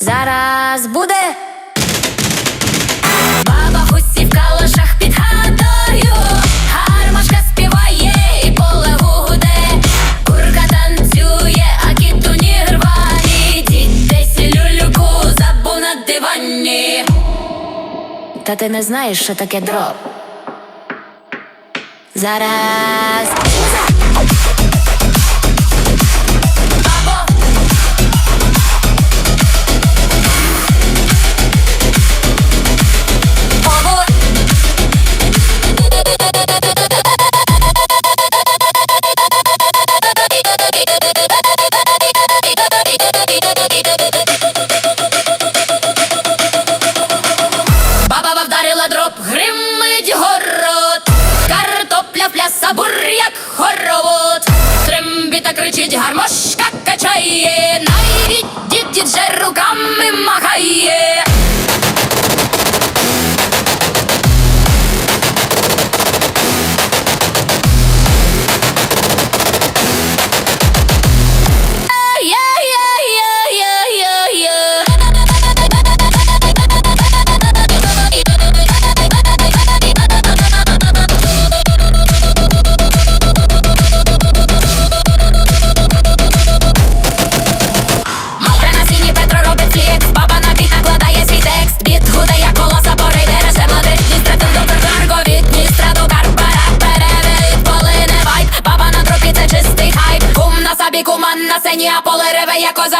Зараз буде. Баба гусі в калошах під співає і поле гуде, курка танцює, а кіт у нірвані, дід забув на дивані. Та ти не знаєш, що таке дроп. Зараз. кричить, гармошка качає,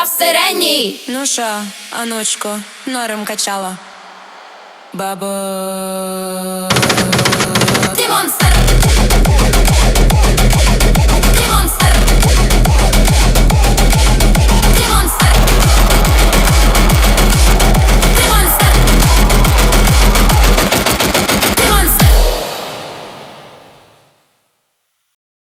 Сирені Ну що, анучко, норм качала. Бабо.